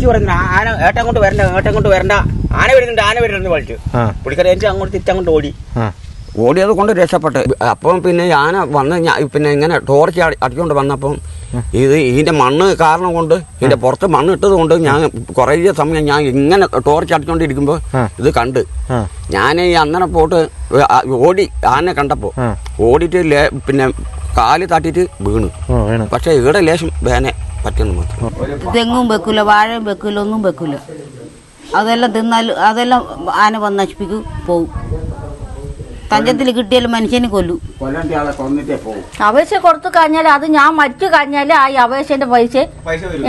വിളിച്ചു പറയുന്നു "ആ- ആന ഏട്ടൻ കൊണ്ട് വരണ്ട ഏട്ടൻ കൊണ്ട് വരണ്ട. ആന വരുന്നുണ്ട് ആന വരുന്നുണ്ട് വിളിച്ചു ആ. പുള്ളിക്കാരൻ എനിക്ക് അങ്ങോട്ട് തിരിച്ചങ്ങോട്ട് ഓടി. ഓടിയത് കൊണ്ട് രക്ഷപ്പെട്ട്. അപ്പം പിന്നെ ഞാൻ വന്ന് ഞാൻ പിന്നെ ഇങ്ങനെ ടോർച്ച് അടി- അടിച്ചുകൊണ്ട് വന്നപ്പം ഇത് ഇതിന്റെ മണ്ണ് കാരണം കൊണ്ട് ഇതിന്റെ പുറത്ത് മണ്ണ് ഇട്ടത് കൊണ്ട് ഞാൻ കുറേ സമയം ഞാൻ ഇങ്ങനെ ടോർച്ച് അടിച്ചുകൊണ്ടിരിക്കുമ്പോൾ. ഇത് കണ്ട്. ഞാൻ ഈ അന്നനെ പോട്ട് ഓടി ആനെ കണ്ടപ്പോൾ ഓടിട്ട് ഓടിയിട്ട് പിന്നെ കാൽ തട്ടിയിട്ട് വീണു. പക്ഷേ വേണം. പക്ഷെ ഇവിടെ ലേശം വേനെ പറ്റുന്നു മാത്രം. തെങ്ങും വെക്കൂല വാഴയും വെക്കൂല ഒന്നും വെക്കൂല. അതെല്ലാം തിന്നാൽ അതെല്ലാം ആന വന്ന് നശിപ്പിക്കും പോവും. തഞ്ചത്തിൽ കിട്ടിയാലും മനുഷ്യനെ കൊല്ലു. അവശ്യ അപേക്ഷ കൊടുത്തു കഴിഞ്ഞാൽ അത് ഞാൻ മരിച്ചു കഴിഞ്ഞാൽ ആ അവശ്യന്റെ പൈസ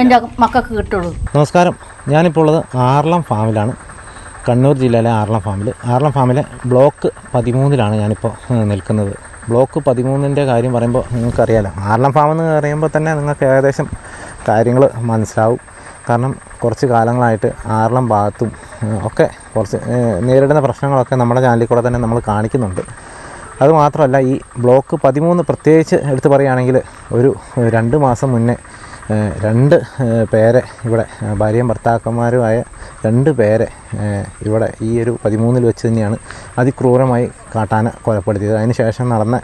എന്റെ മക്കൾക്ക് കിട്ടുള്ളൂ. നമസ്കാരം. ഞാനിപ്പോൾ ഉള്ളത് ആറളം ഫാമിലാണ്. കണ്ണൂർ ജില്ലയിലെ ആറളം ഫാമിൽ. ആറളം ഫാമിലെ ബ്ലോക്ക് പതിമൂന്നിലാണ് ഞാനിപ്പോൾ നിൽക്കുന്നത്. ബ്ലോക്ക് പതിമൂന്നിന്റെ കാര്യം പറയുമ്പോൾ നിങ്ങൾക്കറിയാലോ. ആറളം ഫാം എന്ന് പറയുമ്പോൾ തന്നെ നിങ്ങൾക്ക് ഏകദേശം കാര്യങ്ങൾ മനസ്സിലാവും. കാരണം കുറച്ച് കാലങ്ങളായിട്ട് ആറളം ഭാഗത്തും ഒക്കെ കുറച്ച് നേരിടുന്ന പ്രശ്നങ്ങളൊക്കെ നമ്മുടെ ചാനലിൽ കൂടെ തന്നെ നമ്മൾ കാണിക്കുന്നുണ്ട്. അതുമാത്രമല്ല ഈ ബ്ലോക്ക് പതിമൂന്ന് പ്രത്യേകിച്ച് എടുത്തു പറയുകയാണെങ്കിൽ ഒരു രണ്ട് മാസം മുന്നേ രണ്ട് പേരെ ഇവിടെ ഭാര്യയും ഭർത്താക്കന്മാരുമായ രണ്ട് പേരെ ഇവിടെ ഈ ഒരു പതിമൂന്നിൽ വെച്ച് തന്നെയാണ് അതിക്രൂരമായി കാട്ടാന കൊലപ്പെടുത്തിയത്. അതിനുശേഷം നടന്ന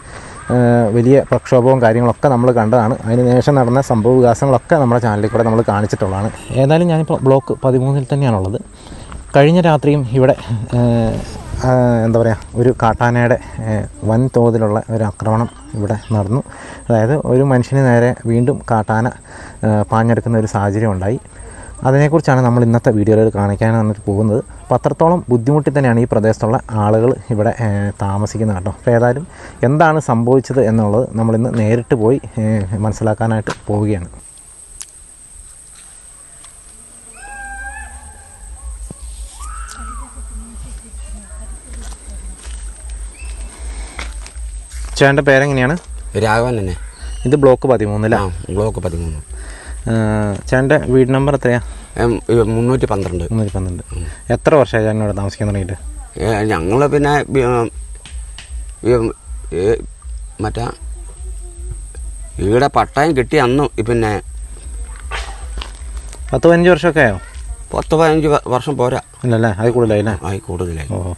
വലിയ പ്രക്ഷോഭവും കാര്യങ്ങളൊക്കെ നമ്മൾ കണ്ടതാണ്. അതിന് ശേഷം നടന്ന സംഭവ വികാസങ്ങളൊക്കെ നമ്മുടെ ചാനലിൽ കൂടെ നമ്മൾ കാണിച്ചിട്ടുള്ളതാണ്. ഏതായാലും ഞാനിപ്പോൾ ബ്ലോക്ക് പതിമൂന്നിൽ തന്നെയാണുള്ളത്. കഴിഞ്ഞ രാത്രിയും ഇവിടെ എന്താ പറയുക ഒരു കാട്ടാനയുടെ വൻ തോതിലുള്ള ഒരു ആക്രമണം ഇവിടെ നടന്നു. അതായത് ഒരു മനുഷ്യന് നേരെ വീണ്ടും കാട്ടാന പാഞ്ഞെടുക്കുന്ന ഒരു സാഹചര്യം ഉണ്ടായി. അതിനെക്കുറിച്ചാണ് നമ്മൾ ഇന്നത്തെ വീഡിയോയിൽ കാണിക്കാൻ വന്നിട്ട് പോകുന്നത് അപ്പോൾ ബുദ്ധിമുട്ടി തന്നെയാണ് ഈ പ്രദേശത്തുള്ള ആളുകൾ ഇവിടെ താമസിക്കുന്നത് കേട്ടോ. അപ്പോൾ ഏതായാലും എന്താണ് സംഭവിച്ചത് എന്നുള്ളത് നമ്മളിന്ന് നേരിട്ട് പോയി മനസ്സിലാക്കാനായിട്ട് പോവുകയാണ്. ചേട്ടന്റെ പേരെങ്ങനെയാണ്? രാഘവൻ തന്നെ. ഇത് ബ്ലോക്ക് പതിമൂന്നിലാണ് ബ്ലോക്ക് പതിമൂന്ന്. ചേട്ടന്റെ വീട് നമ്പർ എത്രയാ? ഉം, ഇത് മുന്നൂറ്റി പന്ത്രണ്ട് മുന്നൂറ്റി പന്ത്രണ്ട് എത്ര വർഷമായി ചേട്ടൻ ഇവിടെ താമസിക്കാൻ തുടങ്ങിയിട്ട്? ഞങ്ങൾ പിന്നെ മറ്റാ ഇവിടെ പട്ടയം കിട്ടി അന്ന് പിന്നെ പത്ത് പതിനഞ്ച് വർഷമൊക്കെ ആയോ? പത്ത് പതിനഞ്ച് വർഷം പോരാ. ഇല്ലല്ലേ? അത് കൂടുതലായി അല്ലേ ആയി കൂടുതലായി. ഓ.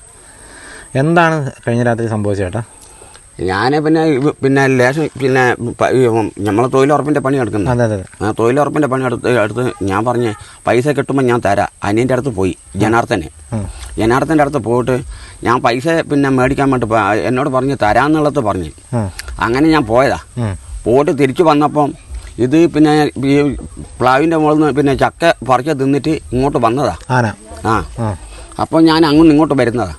എന്താണ് കഴിഞ്ഞ രാത്രി സംഭവിച്ചത് ചേട്ടാ? ഞാൻ പിന്നെ പിന്നെ ലേശം പിന്നെ നമ്മളെ തൊഴിലുറപ്പിന്റെ പണി എടുക്കുന്നത്. ആ തൊഴിലുറപ്പിന്റെ പണി എടുത്ത് എടുത്ത് ഞാൻ പറഞ്ഞ് പൈസ കിട്ടുമ്പോൾ ഞാൻ തരാം. അനിയന്റെ അടുത്ത് പോയി ജനാർദ്ദനെ. ജനാർദ്ദന്റെ അടുത്ത് പോയിട്ട് ഞാൻ പൈസ പിന്നെ മേടിക്കാൻ വേണ്ടി എന്നോട് പറഞ്ഞ് തരാമെന്നുള്ളത് പറഞ്ഞ്. അങ്ങനെ ഞാൻ പോയതാ. പോയിട്ട് തിരിച്ചു വന്നപ്പം ഇത് പിന്നെ ഈ പ്ലാവിന്റെ മുകളിൽ നിന്ന് പിന്നെ ചക്ക പറിച്ച് തിന്നിട്ട് ഇങ്ങോട്ട് വന്നതാ. ആ. അപ്പൊ അപ്പോൾ ഞാൻ അങ്ങോട്ട് ഇങ്ങോട്ട് വരുന്നതാ.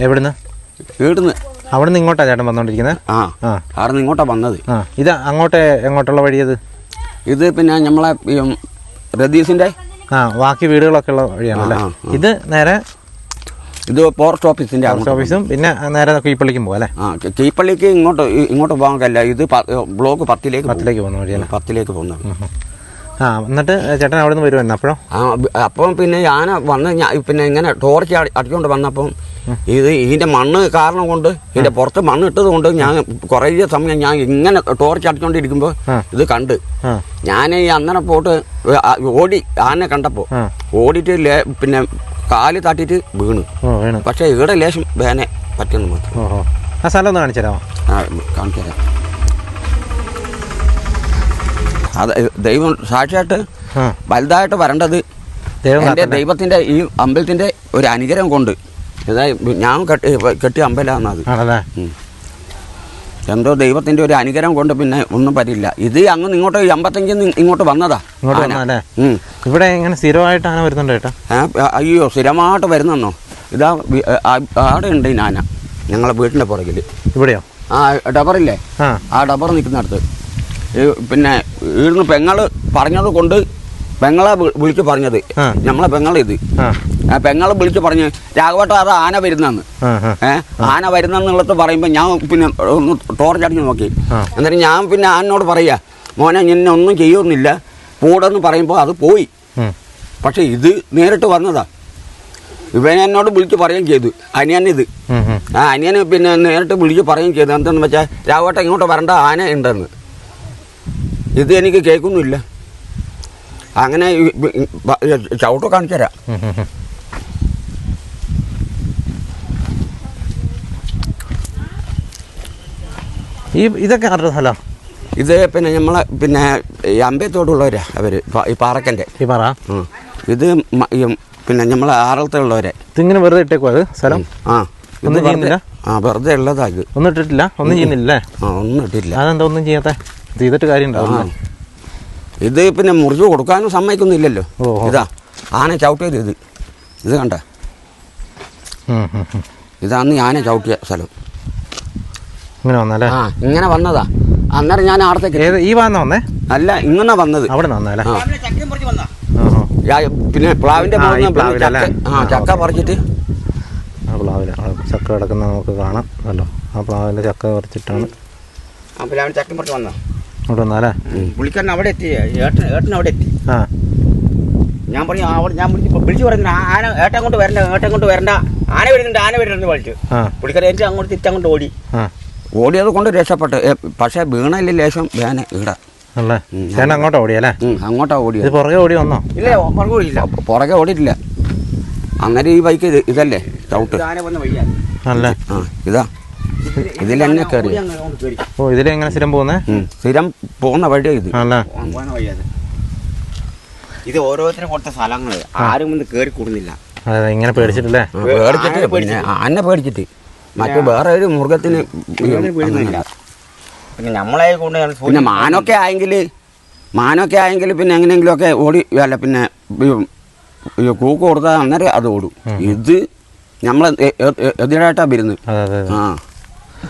എവിടുന്ന് എവിടുന്ന്? വീട്ടിന്ന് അവിടെ നിന്ന് ഇങ്ങോട്ടാണ് ചേട്ടൻ വന്നോണ്ടിരിക്കുന്നത് ആ. അവിടെ നിന്ന് ഇങ്ങോട്ടാണ് വന്നത്. ഇത് അങ്ങോട്ടേ എങ്ങോട്ടുള്ള വഴിയത് ഇത്? പിന്നെ നമ്മളെ റദീസിന്റെ ആ ബാക്കി വീടുകളൊക്കെ ഉള്ള വഴിയാണല്ലേ. ഇത് നേരെ ഇത് പോസ്റ്റ് ഓഫീസിന്റെ പോസ്റ്റ് ഓഫീസും പിന്നെ നേരെ കീപ്പള്ളിക്കും പോകാം അല്ലേ? ആ കീപ്പള്ളിക്ക് ഇങ്ങോട്ട് ഇങ്ങോട്ട് പോകാൻ കഴിയില്ല. ഇത് ബ്ലോക്ക് പത്തിലേക്ക്. പത്തിലേക്ക് പോകുന്ന വഴിയല്ലേ? പത്തിലേക്ക് പോകുന്നത് ആ എന്നിട്ട് ചേട്ടൻ അവിടെ നിന്ന് വരുമായിരുന്നു അപ്പോഴോ? ആ അപ്പം പിന്നെ ഞാൻ വന്ന് ഞാൻ പിന്നെ ഇങ്ങനെ ടോർച്ച് അടി- അടിച്ചുകൊണ്ട് വന്നപ്പം ഇത് ഇതിന്റെ മണ്ണ് കാരണം കൊണ്ട് ഇതിന്റെ പുറത്ത് മണ്ണ് ഇട്ടത് കൊണ്ട് ഞാൻ കുറേ സമയം ഞാൻ ഇങ്ങനെ ടോർച്ച് അടിച്ചുകൊണ്ടിരിക്കുമ്പോൾ. ഇത് കണ്ട്. ഞാൻ ഈ അന്നനെ പോട്ട് ഓടി ആനെ കണ്ടപ്പോൾ ഓടിട്ട് ഓടിയിട്ട് ലേ- പിന്നെ കാൽ തട്ടിയിട്ട് വീണു. പക്ഷേ ഇവിടെ ലേശം വേനെ പറ്റുന്നു മാത്രം ആ സ്ഥലം ഒന്ന് കാണിച്ചു തരാമോ? ആ കാണിച്ചു തരാം. അത് ദൈവം സാക്ഷിയായിട്ട് വലുതായിട്ട് വരേണ്ടത് എന്റെ ദൈവത്തിന്റെ ഈ അമ്പലത്തിന്റെ ഒരു അനുഗ്രഹം കൊണ്ട്. ഞാൻ കെട്ടി കെട്ടിയ അമ്പലമാണത് അത്. എന്തോ ദൈവത്തിന്റെ ഒരു അനുഗ്രഹം കൊണ്ട് പിന്നെ ഒന്നും പറ്റില്ല. ഇത് അങ്ങ് ഇങ്ങോട്ട് നിന്ന് ഇങ്ങോട്ട് വന്നതാ. ഇവിടെ ഇങ്ങനെ സ്ഥിരമായിട്ടാണ് വരുന്നുണ്ട് ചേട്ടാ അയ്യോ സ്ഥിരമായിട്ട് വരുന്നെന്നോ? ഇതാ ആടെ ഉണ്ട് ഈ ആന. ഞങ്ങളെ വീട്ടിന്റെ പുറകിൽ ഇവിടെയോ? ആ ഡബറില്ലേ ആ. ഡബർ നിൽക്കുന്നിടത്ത്. പിന്നെ ഇവിടുന്ന് പെങ്ങൾ പറഞ്ഞത് കൊണ്ട് പെങ്ങളെ വിളിച്ച് പറഞ്ഞത്. നമ്മളെ പെങ്ങളെ ഇത്. ആ. പെങ്ങളെ വിളിച്ച് പറഞ്ഞ് രാഘവട്ട അത് ആന വരുന്നെന്ന്. ആ ആന വരുന്നെന്നുള്ളത് പറയുമ്പോൾ ഞാൻ പിന്നെ ഒന്ന് ടോർച്ചടിച്ച് നോക്കി. എന്നിട്ട് ഞാൻ പിന്നെ ആനോട് പറയാ മോനെ നിന്നെ ഒന്നും ചെയ്യുന്നില്ല. പോടെന്ന് പറയുമ്പോൾ അത് പോയി. പക്ഷെ ഇത് നേരിട്ട് വന്നതാ. ഇവൻ എന്നോട് വിളിച്ച് പറയുകയും ചെയ്തു. അനിയനിത്. ആ അനിയന് പിന്നെ നേരിട്ട് വിളിച്ച് പറയുകയും ചെയ്തു. എന്തെന്ന് വെച്ചാൽ രാഘവട്ട ഇങ്ങോട്ട് വരണ്ട ആന ഉണ്ടെന്ന്. ഇത് എനിക്ക് കേൾക്കുന്നില്ല. അങ്ങനെ ചവിട്ട് കാണിച്ചു തരാം. ഈ ഇതൊക്കെ ആരുടെ സ്ഥലം? ഇത് പിന്നെ നമ്മളെ പിന്നെ അമ്പയത്തോടുള്ളവരാ അവർ ഈ പാറക്കന്റെ. ഈ പാറ? ഇത് പിന്നെ നമ്മളെ ആറളത്തുള്ളവരെ ഇതിങ്ങനെ വെറുതെ ഇട്ടേക്കോ അത് സ്ഥലം? ആ ഒന്നും ചെയ്യുന്നില്ല? ആ വെറുതെ ഉള്ളതാ ഇത്. ഒന്നും ഇട്ടിട്ടില്ല? ഒന്നും ചെയ്യുന്നില്ല ആ ഒന്നും ഇട്ടില്ല. അതെന്താ ഒന്നും ചെയ്യാത്ത? ചെയ്തിട്ട് കാര്യം. ഉണ്ടാവും ഇത് പിന്നെ മുറിച്ച് കൊടുക്കാനും ഓ. ഇതാ ആന ചവിട്ടിയത് ഇത്. ഇത് കണ്ട. ഇതാന്ന് ആന ചവിട്ടിയ സ്ഥലം. ഇങ്ങനെ വന്നല്ലേ? ആ ഇങ്ങനെ വന്നതാ. അന്നേരം ഞാൻ അവിടത്തേക്ക് ഈ വാന്ന വന്നേ? അല്ല ഇങ്ങനെ വന്നത്. അവിടെ വന്നല്ലേ പിന്നെ പ്ലാവിന്റെ ആ? ചക്ക- ചക്ക പറിച്ചിട്ട്. ആ പ്ലാവില. ചക്ക കിടക്കുന്ന നമുക്ക് കാണാം. അല്ലോ. ആ പ്ലാവിലെ ചക്ക പറിച്ചിട്ടാണ്. ആ പ്ലാവിൻ ചക്ക പറിച്ച് വന്ന ഇവിടെ വന്നാലേ പുള്ളിക്കാരൻ അവിടെ എത്തി. ഏട്ടൻ ഏട്ടൻ അവിടെ എത്തി. ആ. ഞാൻ പറഞ്ഞു അവിടെ ഞാൻ വിളിച്ചു വിളിച്ചു പറഞ്ഞു ആന ഏട്ടൻ കൊണ്ട് വരണ്ട ഏട്ടൻ കൊണ്ട് വരണ്ട. ആന വരുന്നുണ്ട് ആന വരുന്നുണ്ട് വിളിച്ചു പുള്ളിക്കാരൻ എനിക്ക് അങ്ങോട്ട് തിരിച്ചങ്ങോട്ട് ഓടി. ഓടിയത് കൊണ്ട് രക്ഷപ്പെട്ടു. പക്ഷേ വീണയില്ല ലേശം വേന ഇവിടെ. ചേട്ടൻ അങ്ങോട്ടാ ഓടിയല്ലേ അങ്ങോട്ടാ ഓടിയത് പുറകെ ഓടി വന്നോ? ഇല്ല പുറകെ ഓടിയില്ല. പുറകെ ഓടിയിട്ടില്ല. അന്നേരം ഈ ബൈക്ക് ഇത് ഇതല്ലേ ചവിട്ട്. അല്ലേ ആ ഇതാ. ഇതിൽ തന്നെ കയറി ഓ ഇതിലെങ്ങനെ സ്ഥിരം പോകുന്നേ? സ്ഥിരം പോകുന്ന വഴിയാ ഇത്. അല്ലേ ഇത്. ഓരോരുത്തരും കൊടുത്ത സ്ഥലങ്ങൾ ആരും ഒന്ന് കയറി കൂടുന്നില്ല. അതെ ഇങ്ങനെ പേടിച്ചിട്ടില്ലേ? പേടിച്ചിട്ട് പിന്നെ ആനെ പേടിച്ചിട്ട്. മറ്റു വേറെ ഒരു മൃഗത്തിന്. പിന്നെ നമ്മളെ കൊണ്ട് പിന്നെ മാനൊക്കെ ആയെങ്കിൽ മാനൊക്കെ ആയെങ്കിൽ പിന്നെ എങ്ങനെയെങ്കിലുമൊക്കെ ഓടി അല്ല പിന്നെ കൂക്ക് കൊടുത്താൽ അന്നേരം അത് ഓടും. ഇത് നമ്മളെ എതിരായിട്ടാ വരുന്നത്. അതെ അതെ അതെ. ആ.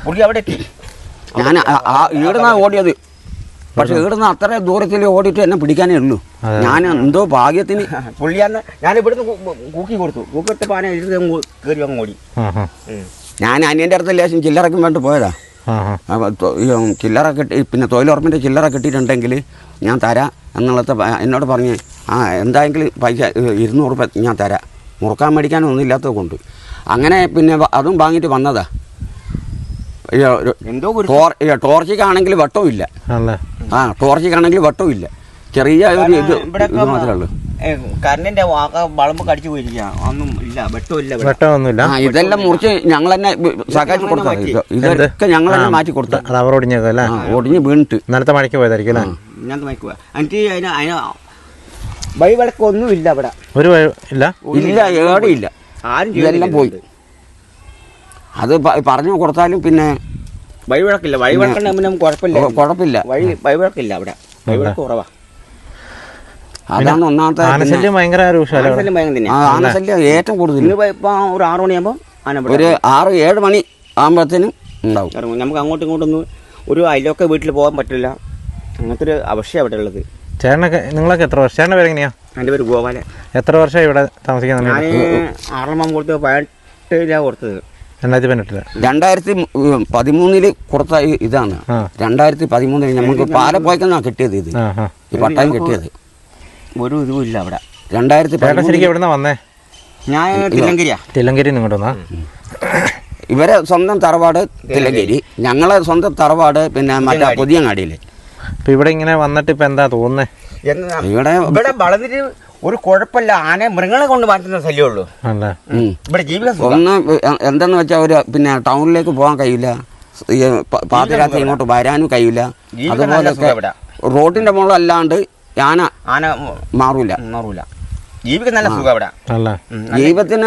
പുള്ളി അവിടെ എത്തി. ഞാൻ ആ- ഈടുന്നാ ഓടിയത്. പക്ഷെ ഈടുന്ന അത്ര ദൂരത്തിൽ ഓടിയിട്ട് എന്നെ പിടിക്കാനേ ഉള്ളൂ. ഞാൻ എന്തോ ഭാഗ്യത്തിന് പുള്ളി അന്ന് ഞാൻ ഇവിടുന്ന് കൂക്കി കൊടുത്തു. കൂക്കിട്ട് പാന കയറി അങ്ങ് ഓടി. ഞാൻ അനിയന്റെ അടുത്ത് ലേശം ചില്ലറക്കും വേണ്ടി പോയതാ. ചില്ലറ കിട്ടി പിന്നെ തൊഴിലുറപ്പിന്റെ ചില്ലറ കിട്ടിയിട്ടുണ്ടെങ്കിൽ ഞാൻ തരാം എന്നുള്ളത് എന്നോട് പറഞ്ഞ് ആ എന്തായെങ്കിലും പൈസ ഇരുന്നൂറ് രൂപ ഞാൻ തരാം. മുറുക്കാൻ മേടിക്കാനൊന്നും ഇല്ലാത്തത് കൊണ്ട്. അങ്ങനെ പിന്നെ അതും വാങ്ങിയിട്ട് വന്നതാ ഈ, ഒരു എന്തോ ഒരു ടോർ- ഈ, ടോർച്ചിക്കാണെങ്കിൽ വട്ടവും ഇല്ല. അല്ലേ ആ ടോർച്ചിക്കാണെങ്കിൽ വട്ടവും ഇല്ല. ചെറിയ ഒരു ഇത് ഇവിടെയൊക്കെ ഇത് മാത്രമേ ഉള്ളൂ. കറണ്ടിന്റെ വാക്ക വളമ്പ് കടിച്ചു പോയിരിക്കുക ഒന്നും ഇല്ല വെട്ടമൊന്നുമില്ല. ആ ഇതെല്ലാം മുറിച്ച് ഞങ്ങൾ തന്നെ സഹായിച്ചു കൊടുത്താ ഇത് ഇതൊക്കെ ഞങ്ങൾ തന്നെ മാറ്റി കൊടുത്താൽ അത് അവർ അല്ലേ? ആ ഒടിഞ്ഞ് വീണിട്ട്. ഇന്നലത്തെ മഴയ്ക്ക് പോയതായിരിക്കും അല്ലേ? ഞാൻ മയക്കുക എനിക്ക് അതിന് അതിന് വഴിവിളക്കൊന്നും ഇല്ല ഇവിടെ. ഒരു ഇല്ല? ഇല്ല ഇല്ല. ആരും ഇതെല്ലാം പോയി. അത് പറഞ്ഞു കൊടുത്താലും പിന്നെ വഴിവിളക്കില്ല. കുഴപ്പമില്ല. കുഴപ്പമില്ല വഴി വഴിവിളക്കില്ല അവിടെ. വഴിവിളക്ക് കുറവാ. അതാണ് ഒന്നാമത്തെ ആനശല്യം ഭയങ്കര ഏറ്റവും കൂടുതൽ ഇപ്പൊ ഒരു ആറു മണിയാകുമ്പോൾ ആന ഒരു ആറ് ഏഴ് മണി ആകുമ്പോഴത്തേനും ഉണ്ടാവും. ഇറങ്ങും. നമുക്ക് അങ്ങോട്ടും ഇങ്ങോട്ടൊന്നും ഒരു അയലൊക്കെ വീട്ടിൽ പോകാൻ പറ്റില്ല. അങ്ങനത്തെ ഒരു അവസ്ഥ അവിടെ ഉള്ളത്. ചേട്ടനൊക്കെ നിങ്ങളൊക്കെ എത്ര വർഷം? ചേട്ടന്റെ പേരെങ്ങനെയാ? എന്റെ പേര് ഗോപാല എത്ര വർഷമായി ഇവിടെ താമസിക്കാൻ ഞാൻ? ആറെണ്ണം കൊടുത്ത് പതിനെട്ടിലാണ് കൊടുത്തത്. രണ്ടായിരത്തി പതിനെട്ടിൽ രണ്ടായിരത്തി പതിമൂന്നിൽ കൊടുത്ത ഈ ഇതാണ്. രണ്ടായിരത്തി പതിമൂന്നിൽ നമുക്ക് പാലപ്പോയ്ക്കെന്നാ കിട്ടിയത് ഇത്. ഈ പട്ടയം കിട്ടിയത്. ഒരു ഇതുമില്ല ഇല്ല അവിടെ. രണ്ടായിരത്തി ശരിക്കും വന്നേ? ഞാൻ തില്ലങ്കരിയാ. തില്ലങ്കേരി ഇങ്ങോട്ട് വന്നാ? ഇവരെ സ്വന്തം തറവാട് തില്ലങ്കേരി. ഞങ്ങളെ സ്വന്തം തറവാട് പിന്നെ മറ്റേ പുതിയ നാടിയിൽ ഇവിടെ ഇങ്ങനെ വന്നിട്ട് ഇപ്പൊ എന്താ തോന്നുന്നേ? എന്നാ ഇവിടെ ഇവിടെ വളർന്നിട്ട് ഒരു കുഴപ്പമില്ല. ആനയെ മൃഗങ്ങളെ കൊണ്ട് മാറ്റുന്ന ശല്യമുള്ളൂ. ഉള്ളൂ. ഇവിടെ ജീവിതം എന്താന്ന് ഒന്ന് എ- എന്തെന്ന് വെച്ചാൽ ഒരു പിന്നെ ടൗണിലേക്ക് പോകാൻ കഴിയില്ല. പാതിരാത്രി ഇങ്ങോട്ട് വരാനും കഴിയില്ല. അതുപോലെ റോഡിന്റെ മുകളിൽ അല്ലാണ്ട് ആന ആന മാറൂല. മാറൂല. ജീവിക്കാൻ നല്ല സുഖം ഇവിടെ. ജീവിതത്തിന്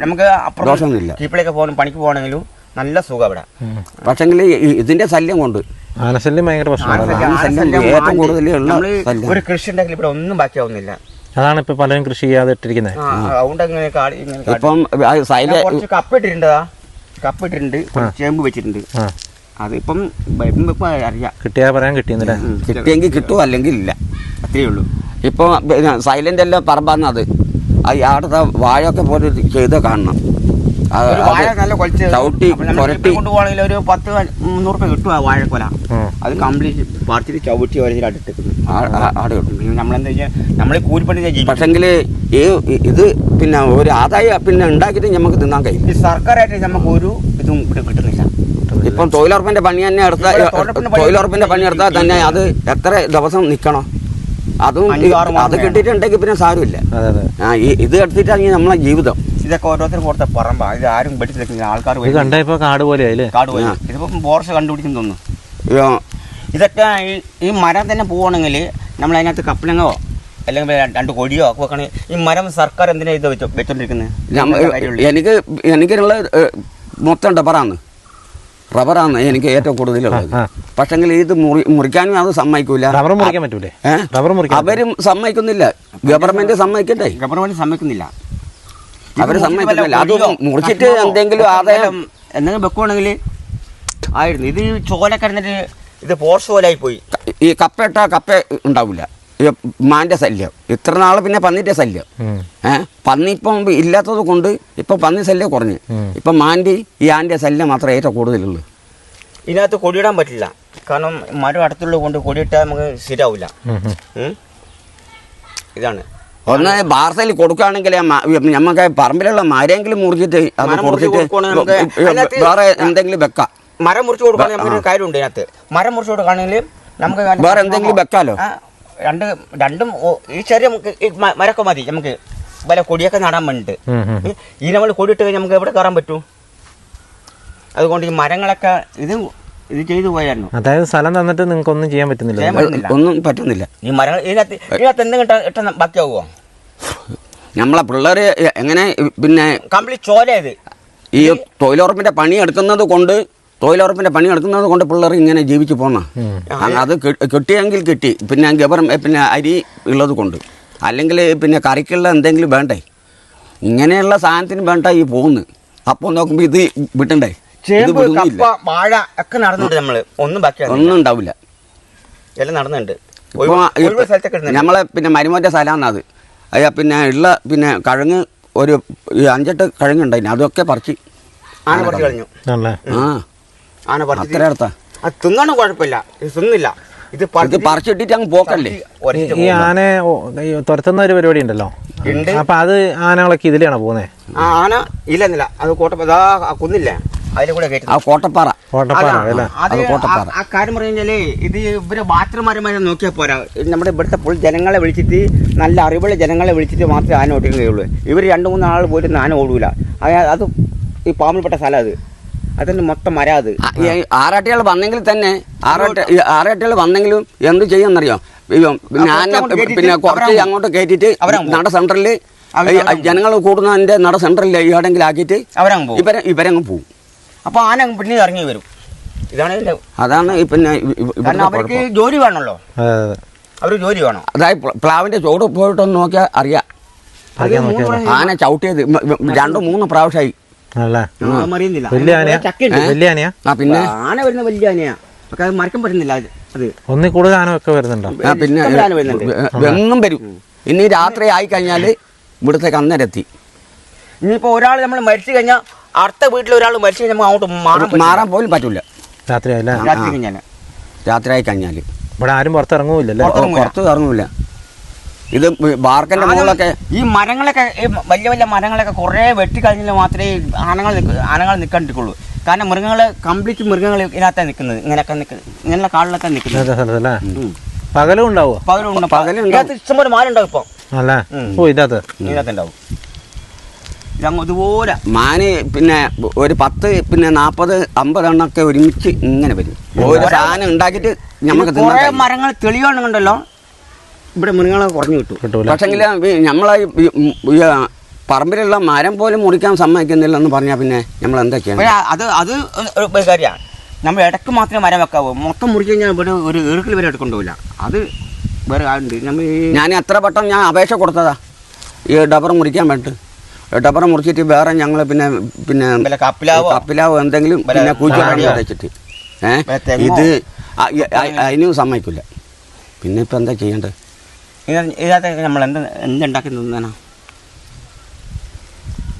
നമുക്ക് ദോഷമൊന്നുമില്ല. കീപ്പിലേക്ക് പോകണം പണിക്ക് പോകണമെങ്കിലും നല്ല സുഖം ഇവിടെ പക്ഷെങ്കിൽ ഇതിന്റെ ശല്യം കൊണ്ട്. ആനശല്യം ഭയങ്കര ഏറ്റവും. കൂടുതൽ. ഒരു കൃഷി ഉണ്ടെങ്കിൽ ഇവിടെ ഒന്നും ബാക്കിയാവുന്നില്ല. അതാണ് ഇപ്പൊ പലരും കൃഷി ചെയ്യാതെ ഇട്ടിരിക്കുന്നത്. ഇപ്പം കപ്പ ഇട്ടിട്ടുണ്ടതാ കപ്പ ഇട്ടിട്ടുണ്ട് കുറച്ച് ചേമ്പ് വെച്ചിട്ടുണ്ട്. അതിപ്പം അറിയാം. കിട്ടിയാ പറയാൻ കിട്ടിയെന്നില്ല. കിട്ടിയെങ്കിൽ കിട്ടും അല്ലെങ്കിൽ ഇല്ല. അത്രേ ഉള്ളൂ. ഇപ്പൊ സൈലന്റ് എല്ലാം പറമ്പാന്നത് അവിടുത്തെ വാഴയൊക്കെ പോലെ ചെയ്ത് കാണണം. ചവിട്ടി കൊണ്ടുപോകണമെങ്കിൽ ഒരു പത്ത് മുന്നൂറ് രൂപ കിട്ടും ആ വാഴക്കൊല. അത് കംപ്ലീറ്റ് പറിച്ചിട്ട് ചവിട്ടി വരച്ചിട്ട് അടുത്തേക്കുന്നു ആട് കിട്ടും. നമ്മളെന്താ വെച്ചാൽ നമ്മൾ കൂലിപ്പണി പക്ഷെങ്കിൽ ഈ ഇത് പിന്നെ ഒരു ആദായം പിന്നെ ഉണ്ടാക്കിയിട്ട് നമുക്ക് തിന്നാൻ കഴിയും. ഈ സർക്കാരായിട്ട് നമുക്ക് ഒരു ഇതും ഇവിടെ കിട്ടുന്നില്ല. ഇപ്പം തൊഴിലുറപ്പിന്റെ പണി തന്നെ എടുത്താൽ തൊഴിലുറപ്പിന്റെ പണി- എടുത്താൽ തന്നെ അത് എത്ര ദിവസം നിൽക്കണം അതും അത്. കിട്ടിയിട്ടുണ്ടെങ്കിൽ പിന്നെ സാരമില്ല. ഇത് എടുത്തിട്ടാണെങ്കിൽ നമ്മളെ ജീവിതം. ഇതൊക്കെ ഓരോരുത്തർ കൊടുത്ത പറമ്പാ. ഇത് ആരും വെട്ടി നിൽക്കുന്നില്ല ആൾക്കാർ ഇത് കണ്ട ഇപ്പൊ കാട് പോലെ ആയില്ലേ? കാട് പോലെ. ഇതിപ്പോ ബോർഷ കണ്ടുപിടിക്കുന്നു തോന്നുന്നു. ഇതൊക്കെ ഈ- മരം തന്നെ പോവുകയാണെങ്കിൽ നമ്മൾ അതിനകത്ത് കപ്പലങ്ങോ അല്ലെങ്കിൽ രണ്ട് കൊടിയോ ഒക്കെ വെക്കണമെങ്കിൽ ഈ മരം സർക്കാർ എന്തിനാ ഇത് വെച്ചോ വെച്ചോണ്ടിരിക്കുന്നത് എനിക്ക് എനിക്കുള്ള മൊത്തം ഡബറാന്ന് റബ്ബറാണ് എനിക്ക് ഏറ്റവും കൂടുതലുള്ളത്. പക്ഷെങ്കിൽ ഇത് മുറി മുറിക്കാനും അത് സമ്മതിക്കൂല. റബ്ബർ മുറിക്കാൻ പറ്റൂലേ? ഏ? റബ്ബർ മുറിക്കാൻ അവരും സമ്മതിക്കുന്നില്ല. ഗവൺമെന്റ് സമ്മതിക്കട്ടെ ഗവൺമെന്റ് സമ്മതിക്കുന്നില്ല. അവർ സമ്മതിക്കുന്നില്ല അത് മുറിച്ചിട്ട് എന്തെങ്കിലും ആദായം എന്തെങ്കിലും വെക്കുവാണെങ്കിൽ ആയിരുന്നു. ഇത് ഈ ചോല കിടന്നിട്ട് ഇത് പോർസ് പോലായി ആയി പോയി ഈ കപ്പ ഇട്ട കപ്പ ഉണ്ടാവില്ല മാന്റെ ശല്യം. ഇത്ര നാൾ പിന്നെ പന്നിന്റെ ശല്യം. ഏഹ് പന്നി ഇപ്പം ഇല്ലാത്തത് കൊണ്ട് ഇപ്പം പന്നി ശല്യം കുറഞ്ഞ്. ഇപ്പം മാന്റെ ഈ ആന്റെ ശല്യം മാത്രമേ ഏറ്റവും കൂടുതലുള്ളൂ. ഇതിനകത്ത് കൊടിയിടാൻ പറ്റില്ല. കാരണം മരം അടുത്തുള്ളത് കൊണ്ട് കൊടിയിട്ടാൽ നമുക്ക് ശരിയാവില്ല? ഇതാണ്. ഒന്ന് ബാർസയിൽ കൊടുക്കുകയാണെങ്കിൽ നമുക്ക് പറമ്പിലുള്ള മരെങ്കിലും മുറിച്ചിട്ട് അത് കൊടുത്തിട്ട് വേറെ എന്തെങ്കിലും വെക്കാം. മരം മുറിച്ച് കൊടുക്കുകയാണെങ്കിൽ കാര്യമുണ്ട് ഇതിനകത്ത്. മരം മുറിച്ച് കൊടുക്കുകയാണെങ്കിൽ നമുക്ക് വേറെ എന്തെങ്കിലും വെക്കാലോ? രണ്ട് രണ്ടും ഈ ചെറിയ നമുക്ക് ഈ മതി നമുക്ക്. വല്ല കൊടിയൊക്കെ നടാൻ ഉം. ഈ നമ്മൾ കൊടിയിട്ട് കഴിഞ്ഞാൽ നമുക്ക് എവിടെ കയറാൻ പറ്റൂ? അതുകൊണ്ട് ഈ മരങ്ങളൊക്കെ ഇത് ഇത് ചെയ്തു പോയായിരുന്നു. അതായത് സ്ഥലം തന്നിട്ട് നിങ്ങൾക്ക് ഒന്നും ചെയ്യാൻ പറ്റുന്നില്ല. ഒന്നും പറ്റുന്നില്ല. ഈ മരങ്ങൾ ഇതിനകത്ത് ഇതിനകത്ത് എന്തെങ്കിലും ഇട്ടാ- ബാക്കിയാവുമോ നമ്മളെ പിള്ളേർ എങ്ങനെ പിന്നെ കംപ്ലീറ്റ് ചോര ഇത്. ഈ തൊഴിലുറപ്പിന്റെ പണി എടുക്കുന്നത് കൊണ്ട് തൊഴിലുറപ്പിന്റെ പണി എടുക്കുന്നത് കൊണ്ട് പിള്ളേർ ഇങ്ങനെ ജീവിച്ചു പോന്ന. അത് കിട്ടിയെങ്കിൽ കിട്ടി. പിന്നെ ഗവൺമെന്റ് പിന്നെ അരി ഉള്ളത് കൊണ്ട്. അല്ലെങ്കിൽ പിന്നെ കറിക്കുള്ള എന്തെങ്കിലും വേണ്ടേ? ഇങ്ങനെയുള്ള സാധനത്തിന് വേണ്ട ഈ പോകുന്നു അപ്പോൾ നോക്കുമ്പോൾ ഇത് വിട്ടണ്ടേ? ചേമ്പ് കപ്പ വാഴ ഒക്കെ നടന്നുണ്ട് നമ്മൾ. ഒന്നും ബാക്കിയാണ് ഒന്നും ഉണ്ടാവില്ല. എല്ലാം നടന്നുണ്ട്. നമ്മളെ പിന്നെ മരുമോറ്റ സ്ഥലമാണ് അത്. അയ്യാ പിന്നെ ഉള്ള പിന്നെ കഴങ്ങ് ഒരു അഞ്ചെട്ട് കഴങ്ങുണ്ടായിന്. അതൊക്കെ പറിച്ച് ആന പറിച്ച് കളഞ്ഞു. ആ. ആന പറിച്ച് അത്ര അടുത്താ. അത് തിന്നാണ് കുഴപ്പമില്ല. ഇത് തിന്നില്ല. ഇത് ഇത് പറിച്ച് പറിച്ചിട്ടിട്ട് അങ്ങ് പോക്കല്ലേ? ഈ- ആന തുരത്തുന്ന ഒരു പരിപാടി ഉണ്ടല്ലോ? അപ്പൊ അത് ആനകളൊക്കെ ഇതിലാണ് പോകുന്നത് ആന ഇല്ലെന്നില്ല അത് കോട്ടപ്പ കുന്നില്ലേ? ആ കോട്ടപ്പാറ. കോട്ടപ്പാറ അതാ, കോട്ടപ്പാറ. ആ- കാര്യം പറഞ്ഞു കഴിഞ്ഞാൽ ഇത് ഇവർ ബാത്റൂമാരെ നോക്കിയാൽ പോരാ. നമ്മുടെ ഇവിടുത്തെ ഫുൾ ജനങ്ങളെ വിളിച്ചിട്ട് നല്ല അറിവുള്ള ജനങ്ങളെ വിളിച്ചിട്ട് മാത്രമേ ആന ഓടിക്കുകയുള്ളൂ ഇവർ രണ്ട് മൂന്ന് ആൾ പോയിട്ട് ആന ഓടൂല. അത് ഈ പാമ്പിൽപ്പെട്ട സ്ഥലം അത്. അതിന് മൊത്തം മരാത് ആറാട്ടികൾ വന്നെങ്കിൽ തന്നെ ആറാട്ട് ആറാട്ടികൾ വന്നെങ്കിലും എന്ത് ചെയ്യുമെന്നറിയോ? ഞാൻ പിന്നെ കുറച്ച് അങ്ങോട്ട് കയറ്റിയിട്ട് അവരങ്ങ് നട സെന്ററിൽ ജനങ്ങൾ കൂടുന്നതിന്റെ നട സെന്ററിൽ എവിടെങ്കിലും ആക്കിയിട്ട് ഇവരെ ഇവരങ്ങ് പോകും അപ്പൊ ആന പിന്നെ ഇറങ്ങി വരും. ഇതാണ് അതാണ് ഈ പിന്നെ ഇ- ഇ- കാരണം ഇവിടുത്തെ അവർക്ക് കുഴപ്പം. ജോലി വേണമല്ലോ. അവർ ജോലി വേണം. അതായത് പ്ല- പ്ലാവിന്റെ ചോട് പോയിട്ടൊന്ന് നോക്കിയാൽ അറിയാം. അത് അറിയാൻ മൂന്ന് നോക്കിയാലോ ആന ചവിട്ടിയത് രണ്ടു മൂന്ന് രണ്ടോ മൂന്ന് പ്രാവശ്യമായി. ആണല്ലേ? മറിയുന്നില്ല. വലിയ ആനയാ? ചക്കയുണ്ട്. വലിയ ആനയാ? ആ പിന്നെ? ആന വരുന്ന വലിയ ആനയാ. പക്ഷെ അത് മറക്കാൻ പറ്റുന്നില്ല അത്. അത് ഒന്നിൽ കൂടുതൽ ആന ഒക്കെ വരുന്നുണ്ടോ? ആ പിന്നെ ഇഷ്ടംപോലെ ആന വരുന്നുണ്ട്. എന്നും വരും. ഇനി രാത്രി ആയി കഴിഞ്ഞാൽ ഇവിടുത്തേക്ക് അന്നേരെത്തി ഇനിയിപ്പോ ഒരാൾ നമ്മൾ മരിച്ചു കഴിഞ്ഞാൽ അടുത്ത വീട്ടിൽ ഒരാൾ മരിച്ചു കഴിഞ്ഞാൽ നമുക്ക് അങ്ങോട്ട് മാറാൻ പറ്റില്ല. മാറാൻ പോലും പറ്റൂല. രാത്രി ആയില്ലേ രാത്രി കഴിഞ്ഞാൽ രാത്രി ആയി കഴിഞ്ഞാൽ ഇവിടെ ആരും പുറത്തിറങ്ങൂല്ലല്ലേ? പുറത്തിറങ്ങൂല. പുറത്ത് ഇറങ്ങൂല. ഇത് ബാർക്കന്റെ മുകളിലൊക്കെ ഈ മരങ്ങളൊക്കെ ഈ വലിയ വലിയ മരങ്ങളൊക്കെ കുറേ വെട്ടി കഴിഞ്ഞാൽ മാത്രമേ ഈ ആനകൾ നിക്ക- ആനകൾ നിൽക്കാണ്ടിരിക്കുള്ളൂ കാരണം മൃഗങ്ങൾ കംപ്ലീറ്റ് മൃഗങ്ങൾ ഇതിനകത്താണ് നിൽക്കുന്നത് ഇങ്ങനെയൊക്കെ നിൽക്കുന്നത് ഇങ്ങനെയുള്ള കാളിലൊക്കെ നിൽക്കുന്നത് ഇന്നത്തെ സ്ഥലത്തല്ലേ? പകലും ഉണ്ടാവോ. പകലുണ്ട് പകലുണ്ടാവും. ഇതിനകത്ത് ഇഷ്ടംപോലെ മാലുണ്ടാവും ഇപ്പം. അല്ലേ. ഓ ഇതിനകത്ത്. ഇതിനകത്ത് ഉണ്ടാവും ഇതങ്ങ് ഇതുപോലെ മാന് പിന്നെ ഒരു പത്ത് പിന്നെ നാൽപ്പത് അമ്പത് എണ്ണൊക്കെ ഒരുമിച്ച് ഇങ്ങനെ വരും. ഓരോ സാധനം ഉണ്ടാക്കിയിട്ട് നമുക്ക് കുറേ മരങ്ങൾ തെളിവാണെന്നുണ്ടല്ലോ ഇവിടെ മൃഗങ്ങളെ കുറഞ്ഞു കിട്ടും. പക്ഷെങ്കിൽ നമ്മളെ പറമ്പിലുള്ള മരം പോലും മുറിക്കാൻ സമ്മതിക്കുന്നില്ലെന്ന് പറഞ്ഞാൽ പിന്നെ നമ്മൾ എന്താ ചെയ്യണം അത് അത് ഒരു- കാര്യമാണ്. നമ്മൾ ഇടയ്ക്ക് മാത്രമേ മരം വെക്കാവൂ. മൊത്തം മുറിച്ച് കഴിഞ്ഞാൽ ഇവിടെ ഒരു ഈർക്കിൽ വരെ എടുക്കൊണ്ടുപോയില്ല അത് വേറെ ആളുണ്ട് നമ്മൾ ഞാൻ എത്ര വട്ടം ഞാൻ അപേക്ഷ കൊടുത്തതാ? ഈ ഡബർ മുറിക്കാൻ വേണ്ടി ഡബർ മുറിച്ചിട്ട് വേറെ ഞങ്ങൾ പിന്നെ പിന്നെ കപ്പിലാവോ? കപ്പിലാവോ എന്തെങ്കിലും പിന്നെ കൂച്ചുപണിയോ അടച്ചിട്ട് ഏഹ് ഇത് അതിനും സമ്മതിക്കില്ല പിന്നെ ഇപ്പം എന്താ ചെയ്യേണ്ടത്? ഇതാ ഇതിനകത്ത് നമ്മൾ എന്താ എന്തുണ്ടാക്കി തിന്നാനാ?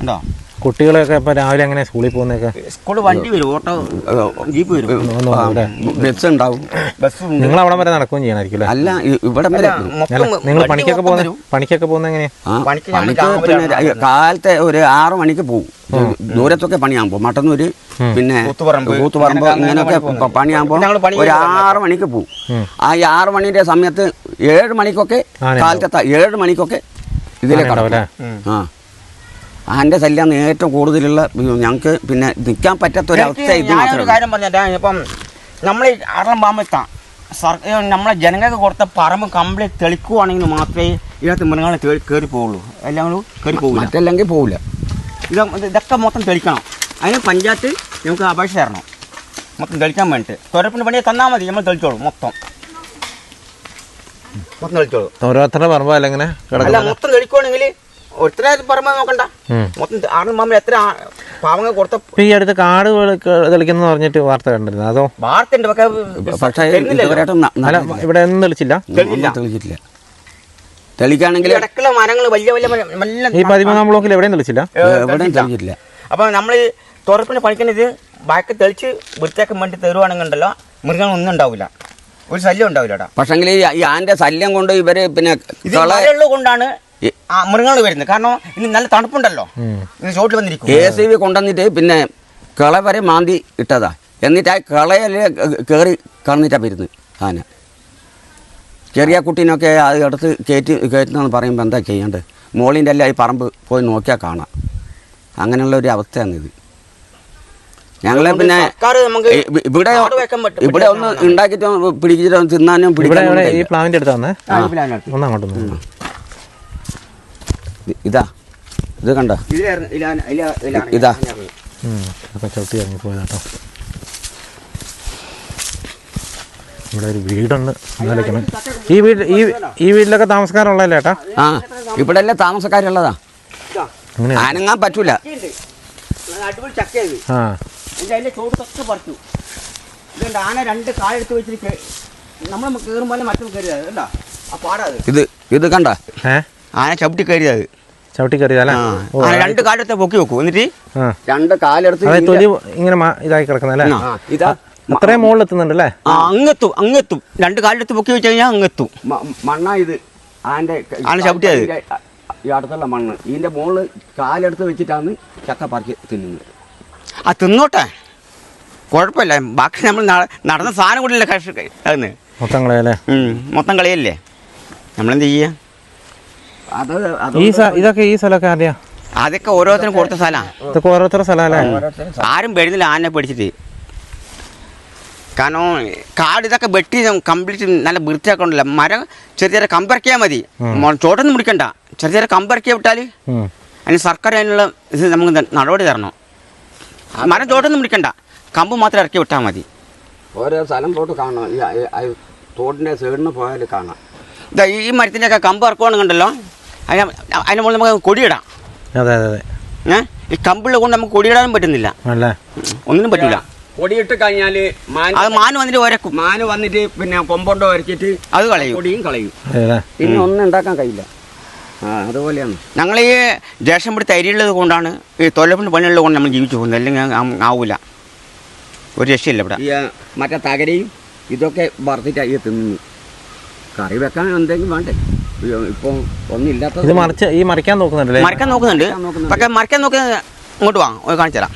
ഉണ്ടോ? കുട്ടികളൊക്കെ ഇപ്പൊ രാവിലെ അങ്ങനെ സ്കൂളിൽ പോകുന്നൊക്കെ സ്കൂളിൽ വണ്ടി വരും ഓട്ടോ ജീപ്പ് വരും. ബസ് ഉണ്ടാവും ബസ് നിങ്ങൾ അവിടെ വരെ നടക്കുകയും ചെയ്യണമായിരിക്കും അല്ല? ഇവിടെ വരെ നിങ്ങൾ പണിക്കൊക്കെ പോകുന്ന പണിക്കൊക്കെ പോകുന്ന എങ്ങനെയാ? പിന്നെ കാലത്തെ ഒരു ആറ് മണിക്ക് പോകും. ദൂരത്തൊക്കെ പണിയാകുമ്പോൾ. മട്ടന്നൂര് പിന്നെ കൂത്തുപറമ്പ്, ഇങ്ങനെയൊക്കെ അങ്ങനെ പ- പണിയാകുമ്പോൾ ഞങ്ങൾ ഒരു ആറു മണിക്ക് പോകും. ആ ഈ ആറ് മണിന്റെ സമയത്ത് ഏഴ് മണിക്കൊക്കെ കാലത്തെ ഏഴ് മണിക്കൊക്കെ ഇതിലെ കടവല്ലേ ആ. ആന്റെ ശല്യം ഏറ്റവും കൂടുതലുള്ള ഞങ്ങൾക്ക് പിന്നെ നിൽക്കാൻ പറ്റാത്ത ഒരു അവസ്ഥ ഇത് ഞാനൊരു മാത്രമേ കാര്യം പറഞ്ഞാൽ ഇപ്പം നമ്മൾ ഈ ആറളം പാമ്പെത്താം സർ നമ്മളെ ജനങ്ങൾക്ക് കൊടുത്ത പറമ്പ് കംപ്ലീറ്റ് തെളിക്കുവാണെങ്കിൽ മാത്രമേ ഇതിനകത്ത് മൃഗങ്ങളെ കയറി കയറി പോവുള്ളൂ. എല്ലാം കൂടി കയറി പോകില്ല മറ്റല്ലെങ്കിൽ പോവില്ല. ഇത് ഇത് ഇതൊക്കെ മൊത്തം തെളിക്കണം. അതിന് പഞ്ചായത്ത് നമുക്ക് അപേക്ഷ തരണം. മൊത്തം തെളിക്കാൻ വേണ്ടിയിട്ട്. തൊരപ്പിന് പണിയെ തന്നാൽ മതി. നമ്മൾ തെളിച്ചോളൂ മൊത്തം. മൊത്തം തെളിച്ചോളൂ. ഓരോരുത്തരുടെ പറമ്പോ അല്ലെങ്കിൽ അല്ല കിടക്കുന്ന മൊത്തം തെളിക്കുവാണെങ്കിൽ ഒത്തിരി പറമ്പ് നോക്കണ്ട. മൊത്തം ആറളം പാമ്പിൽ എത്ര പാവങ്ങൾ കൊടുത്ത ഈ അടുത്ത് കാട് തെളിക്കുന്ന പറഞ്ഞിട്ട് വാർത്ത കണ്ടിരുന്നു. അതോ? വാർത്തയുണ്ട്. പക്ഷേ പക്ഷേ അല്ല. ഇവിടെ ഒന്നും തെളിച്ചില്ല. ഈ ഇടക്കുള്ള മരങ്ങൾ വലിയ വലിയ ഈ പതിമൂന്നാം ബ്ലോക്കിൽ എവിടെയും തെളിച്ചില്ല? എവിടെയും തെളിച്ചിട്ടില്ല അപ്പൊ നമ്മൾ തുറപ്പിന് പണിക്കുന്നത് ബാക്കി തെളിച്ച് വൃത്തിയാക്കാൻ വേണ്ടി തരുവാണെന്നുണ്ടല്ലോ മൃഗങ്ങൾ ഒന്നും ഉണ്ടാവില്ല ഒരു ശല്യം ഉണ്ടാവില്ല പക്ഷെങ്കിൽ ഈ ആന്റെ ശല്യം കൊണ്ട് ഇവർ പിന്നെ കൊണ്ടാണ് മൃഗങ്ങൾ വരുന്നത് കാരണം ഇനി നല്ല തണുപ്പുണ്ടല്ലോ. ചോട്ടിൽ വന്നിരിക്കും എ സി വി കൊണ്ടുവന്നിട്ട് പിന്നെ കള വരെ മാന്തി ഇട്ടതാ. എന്നിട്ട് ആ കളയിൽ കയറി കളഞ്ഞിട്ടാണ് വരുന്നത് ആന. ചെറിയ കുട്ടീനൊക്കെ അത് എടുത്ത് കയറ്റി കയറ്റുന്നതെന്ന് പറയുമ്പോൾ എന്താ ചെയ്യേണ്ടത്? മോളിന്റെ എല്ലാം ഈ പറമ്പ് പോയി നോക്കിയാൽ കാണാം. അങ്ങനെയുള്ള ഒരു അവസ്ഥയാണിത്. ഞങ്ങളെ പിന്നെ ഇവിടെ. ഇവിടെ ഒന്ന് ഉണ്ടാക്കിയിട്ട് പിടിച്ചിട്ട് തിന്നാനും പിടിക്കാനും ഈ ഒന്നും ഇല്ല. പ്ലാവിന്റെ അടുത്ത് വന്നേ ആ, ഈ പ്ലാവിനകത്ത്. ഒന്ന് അങ്ങോട്ട് നിന്ന്. ഇ- ഇതാ ഇത് കണ്ടോ? ഇതാ. അപ്പൊ ചവിട്ടി ഇറങ്ങി പോയതാട്ടോ. ഇവിടെ ഒരു വീടുണ്ട് എന്നാലേക്കണം ഈ വീട് ഈ ഈ വീട്ടിലൊക്കെ താമസക്കാരുള്ളതല്ലേ ഏട്ടാ? ആ ഇവിടെ എല്ലാം താമസക്കാരുള്ളതാ അനങ്ങാൻ പറ്റൂല. ആ. ആന രണ്ട് കാലെടുത്ത് വെച്ചിട്ട് നമ്മൾ കയറുമ്പോൾ മറ്റും കയറിയത്. കണ്ടാ ആ പാടാ ഇത് ഇത് കണ്ട? ആന ചവിട്ടി കയറിയത്. ചവിട്ടി കയറിയതല്ലേ ആ. രണ്ട് കാലത്തെ പൊക്കി വെക്കും. എന്നിട്ട് രണ്ട് കാലെടുത്ത് തൊലി ഇങ്ങനെ ഇതായി കിടക്കുന്നല്ലേ ഇതാ. അത്രയും മുകളിൽ എത്തുന്നുണ്ടല്ലേ ആ അങ്ങെത്തും അങ്ങെത്തും. രണ്ട് കാലെടുത്ത് പൊക്കി വെച്ച് കഴിഞ്ഞാൽ അങ്ങെത്തും. മണ്ണാ ഇത്. ആന്റെ ആന ചവിട്ടിയത്? ഈ അടുത്തുള്ള മണ്ണ്. ഇതിന്റെ മുകളിൽ കാലെടുത്ത് വെച്ചിട്ടാണ് ചക്ക പറിച്ച് തിന്നുന്നത്. ആ തിന്നോട്ടെ. കുഴപ്പമില്ല. ബാക്കി നമ്മൾ നടന്ന സാധനം കൂടിയല്ലേ കഷ്ട അതെന്ന് മൊത്തം കളിയല്ലേ? മൊത്തം കളിയല്ലേ? നമ്മളെന്ത് ചെയ്യുക അത് ഈ സ്ഥ- ഇതൊക്കെ ഈ സ്ഥലമൊക്കെ അറിയാ അതൊക്കെ ഓരോരുത്തരും കൊടുത്ത സ്ഥലമാണ് ഇതൊക്കെ ഓരോരുത്തരുടെ സ്ഥലമല്ലേ? ആരും വരുന്നില്ല ആനെ പിടിച്ചിട്ട്. കാരണം കാട് ഇതൊക്കെ വെട്ടി കംപ്ലീറ്റ് നല്ല വൃത്തിയാക്കണ്ടല്ല മരം ചെറിയ ചെറിയ കമ്പറക്കിയാൽ മതി. മൊ- ചോട്ടൊന്നും പിടിക്കണ്ട ചെറിയ ചെറിയ കമ്പറക്കിയ വിട്ടാൽ ഉം. അതിന് സർക്കാർ അതിനുള്ള ഇത് നമുക്ക് നടപടി തരണം. മരം ചോട്ടൊന്നും പിടിക്കണ്ട കമ്പ് മാത്രം ഇറക്കി വിട്ടാൽ മതി. ഓരോ സ്ഥലം തോട്ട് കാണാം ഈ സൈഡിൽ സൈഡിന് പോയാൽ കാണാം. ഇതാ ഈ മരത്തിന്റെ ഒക്കെ കമ്പ് ഇറക്കുവാണെങ്കിൽ കണ്ടല്ലോ. അതിന് അതിന് മുകളിൽ നമുക്ക് കൊടിയിടാം. അതെ അതെ അതെ. ഏ? ഈ കമ്പിള്ള കൊണ്ട് നമുക്ക് കൊടിയിടാനും പറ്റുന്നില്ല. അല്ലേ ഒന്നിനും പറ്റില്ല കൊടിയിട്ട് കഴിഞ്ഞാൽ മാൻ അത് മാന് വന്നിട്ട് ഒരക്കും. മാന് വന്നിട്ട് പിന്നെ കൊമ്പുണ്ടോ ഒരക്കിട്ട് അത് കളയും. കൊടിയും കളയും. പിന്നെ ഒന്നും ഉണ്ടാക്കാൻ കഴിയില്ല. ആ അതുപോലെയാണ്. ഞങ്ങൾ ഈ ദേശം പിടിത്ത അരിയുള്ളത് കൊണ്ടാണ് ഈ തൊഴിലുറപ്പിന് പണിയുള്ളത് കൊണ്ട് നമ്മൾ ജീവിച്ചു പോകുന്നത്. അല്ലെങ്കിൽ ആവൂല. ഒരു രക്ഷയില്ല ഇവിടെ. ഈ മറ്റേ തകരയും ഇതൊക്കെ വറുത്തിട്ടായി ഈ തിന്നുന്നു കറി വെക്കാൻ എന്തെങ്കിലും വേണ്ടേ? ഇപ്പൊ ഒന്നില്ലാത്ത ഇത് മറിച്ച് ഈ മറിക്കാൻ നോക്കുന്നുണ്ടല്ലേ? മറക്കാൻ നോക്കുന്നുണ്ട്. മറിക്കാൻ നോക്കുന്നുണ്ട്. പക്ഷെ മറിക്കാൻ നോക്കി ഇങ്ങോട്ട് വാ ഒന്ന് കാണിച്ചു തരാം.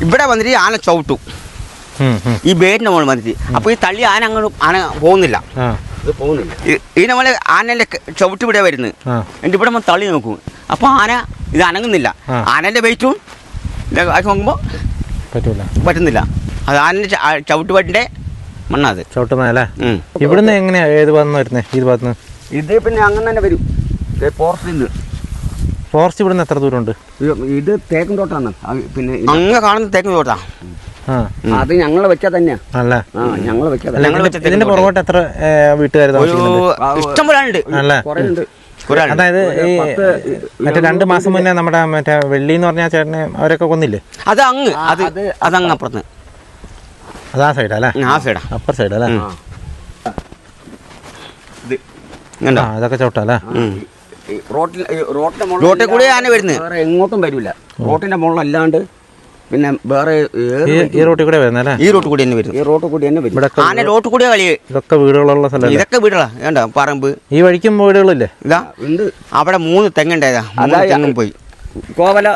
ഇവിടെ വന്നിട്ട് ആന ചവിട്ടു. ഉം, ഉം. ഈ ബേറ്റിന്റെ മുകളിൽ വന്നിട്ട്. അപ്പോൾ ഈ തള്ളി ആന അങ്ങോട്ട് ആന പോകുന്നില്ല. ആ. ഇത് പോകുന്നില്ല. ഈ- ഈ നമ്മളെ ആനന്റെ ചവിട്ട് ഇവിടെ വരുന്നത്. ആ. എന്നിട്ട് ഇവിടെ നമ്മൾ തള്ളി നോക്കും. അപ്പോൾ ആന ഇത് അനങ്ങുന്നില്ല. ആ. ആനന്റെ വെയിറ്റും ആക്കി നോക്കുമ്പോൾ പറ്റൂല. പറ്റുന്നില്ല. അത് ആനന്റെ ചവിട്ടുപാട്ടിന്റെ മണ്ണാത്. ചവിട്ടുന്നതല്ലേ? ഉം. ഇവിടുന്ന് എങ്ങനെയാ? ഏത് ഭാഗത്ത് വരുന്നത് ഈ ഭാഗത്ത് ഇത് പിന്നെ അങ്ങനെ തന്നെ വരും. ഫോറസ്റ്റിൽ നിന്ന് ഫോറസ്റ്റ് ഇവിടുന്ന് എത്ര ദൂരമുണ്ട്? ഇത് തേക്കും തോട്ടാണ് പിന്നെ ഇത് അങ്ങ് കാണുന്ന തേക്കും തോട്ടാ. ആ. അത് ഞങ്ങൾ വെച്ചാൽ തന്നെയാ. അല്ല? ഞങ്ങൾ വെച്ചാൽ അല്ല, ഇതിന്റെ- വെച്ച പുറകോട്ട് എത്ര വീട്ടുകാർ ഇഷ്ടം പോലെ അല്ലേ? ഉണ്ട് ആളുണ്ട് അതായത് ഈ മറ്റേ രണ്ട് മാസം മുന്നേ നമ്മുടെ മറ്റേ വെള്ളി എന്ന് പറഞ്ഞ ചേട്ടനെ അവരൊക്കെ കൊന്നില്ലേ? അത് അങ്ങ് അത് അത് അത് അങ്ങ് അപ്പുറത്ത്. അതാ സൈഡ് അല്ലേ? ആ സൈഡാ അപ്പർ സൈഡ് അല്ലേ. ഇത് കണ്ടോ ആ ഇതൊക്കെ ചവിട്ടാ അല്ലേ? റോട്ടിൽ കൂടെ റോട്ടിന്റെ റോട്ടിൽ കൂടി ആന വരുന്നത്. വേറെ എങ്ങോട്ടും വരില്ല റോട്ടിന്റെ മുകളിലല്ലാണ്ട് പിന്നെ വേറെ ഈ റോട്ടിൽ കൂടെ വരുന്നത് അല്ലേ? ഈ റോട്ടിൽ കൂടി തന്നെ വരുന്നത്. ഈ റോട്ടിൽ കൂടി തന്നെ വരും. ആന റോട്ടിൽ കൂടിയാ കളി. ഇതൊക്കെ വീടുകളുള്ള സ്ഥലം ഇതൊക്കെ വീടുകളാ. വേണ്ട പറമ്പ്. ഈ വഴിക്കും വീടുകളില്ലേ? ഇതാ. ഉണ്ട്. അവിടെ മൂന്ന് തെങ്ങുണ്ടായതാ. മൂന്ന് അതാ- തെങ്ങും പോയി. കോവല